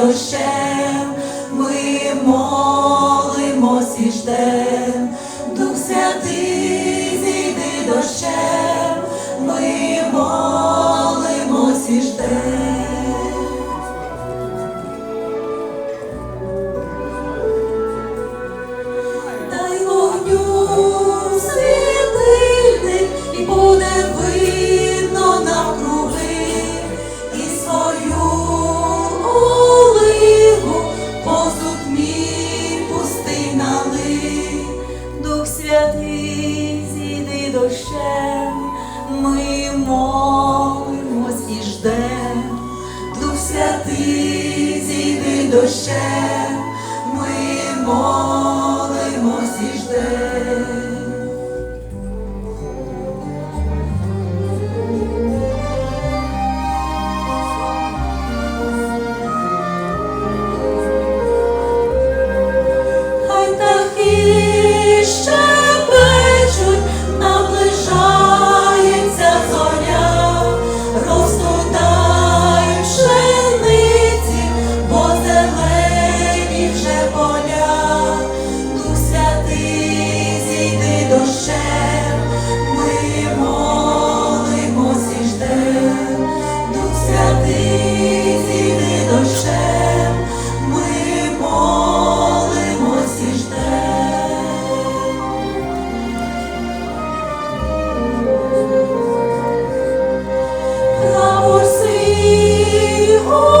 дощем ми молимось і ждемо. святий, зійди дощем, ми молимось і ждем, Дух святий, зійди дощем, ми молимось і ждем. Oh.